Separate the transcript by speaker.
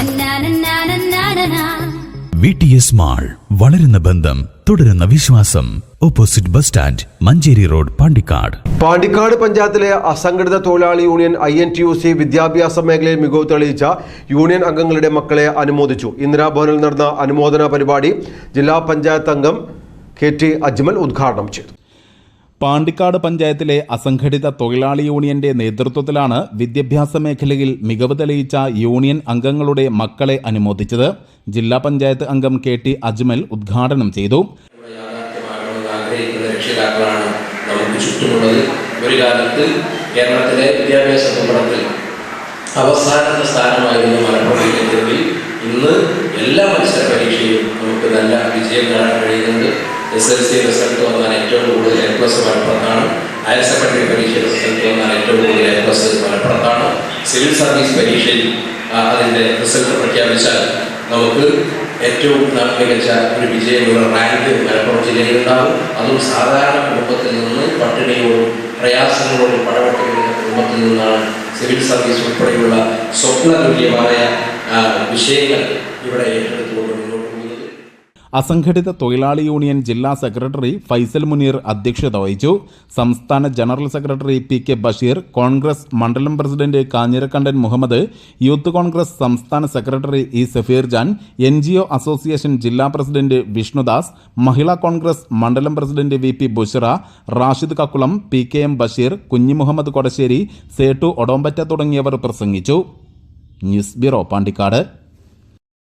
Speaker 1: നന്നാനന്നാനന്നാനനാ.
Speaker 2: V T S mall വളരുന്ന ബന്ധം തുടരുന്ന വിശ്വാസം. Opposite bus stand Manjeri road Pandikkad.
Speaker 3: Pandikkad പഞ്ചായത്തിലെ അസംഘടിത തൊഴിലാളി union I N T U C വിദ്യാഭ്യാസ മേഖലയിൽ മികവ് തെളിയിച്ച യൂണിയൻ അംഗങ്ങളുടെ മക്കളെ അനുമോദിച്ചു. ഇന്ദിരാഭവനിൽ നടന്ന അനുമോദന പരിപാടി ജില്ലാ പഞ്ചായത്ത് അംഗം കെ ടി അജ്മൽ ഉദ്ഘാടനം ചെയ്തു.
Speaker 4: പാണ്ടിക്കാട് പഞ്ചായത്തിലെ അസംഘടിത തൊഴിലാളി യൂണിയന്റെ നേതൃത്വത്തിലാണ് വിദ്യാഭ്യാസ മേഖലയിൽ മികവ് തെളിയിച്ച യൂണിയൻ അംഗങ്ങളുടെ മക്കളെ അനുമോദിച്ചത്. ജില്ലാ പഞ്ചായത്ത് അംഗം കെ ടി അജ്മൽ ഉദ്ഘാടനം ചെയ്തു.
Speaker 5: ഒരു വിദ്യാഭ്യാസ സ്ഥാനമായിരുന്നു ഇന്ന് എല്ലാ മത്സര പരീക്ഷയും നമുക്ക് നല്ല വിജയം എസ് എൽ സി റിസൾട്ട് വന്നാൽ ഏറ്റവും കൂടുതൽ എ പ്ലസ് മലപ്പുറത്താണ് ഹയർ സെക്കൻഡറി പരീക്ഷയുടെ റിസൾട്ട് വന്നാൽ ഏറ്റവും കൂടുതൽ എ പ്ലസ് മലപ്പുറത്താണ് സിവിൽ സർവീസ് പരീക്ഷയിൽ അതിന്റെ റിസൾട്ട് പ്രഖ്യാപിച്ചാൽ നമുക്ക് ഏറ്റവും മികച്ച ഒരു വിജയമുള്ള റാങ്ക് മലപ്പുറം ജില്ലയിലുണ്ടാകും അതും സാധാരണ കുടുംബത്തിൽ നിന്ന് പട്ടിണിയോടും പ്രയാസങ്ങളോടും പടവെട്ടി വരുന്ന കുടുംബത്തിൽ നിന്നാണ് സിവിൽ സർവീസ് ഉൾപ്പെടെയുള്ള സ്വപ്ന തുല്യമായ വിഷയങ്ങൾ ഇവിടെ ഏറ്റെടുത്തുകൊണ്ട് മുന്നോട്ട്
Speaker 4: അസംഘടിത തൊഴിലാളി യൂണിയൻ ജില്ലാ സെക്രട്ടറി ഫൈസൽ മുനീർ അധ്യക്ഷത വഹിച്ചു. സംസ്ഥാന general secretary P K Basheer Congress മണ്ഡലം president Kanhirakandan Muhammad youth Congress സംസ്ഥാന secretary E Safeer Jan N G O association ജില്ലാ പ്രസിഡന്റ് വിഷ്ണുദാസ് മഹിളാ കോൺഗ്രസ് മണ്ഡലം president V P Bushra Rashid Kakkulam P K M Basheer Kunhi Muhammad Kodassery Settu Odompatta തുടങ്ങിയവർ പ്രസംഗിച്ചു. News bureau Pandikkad.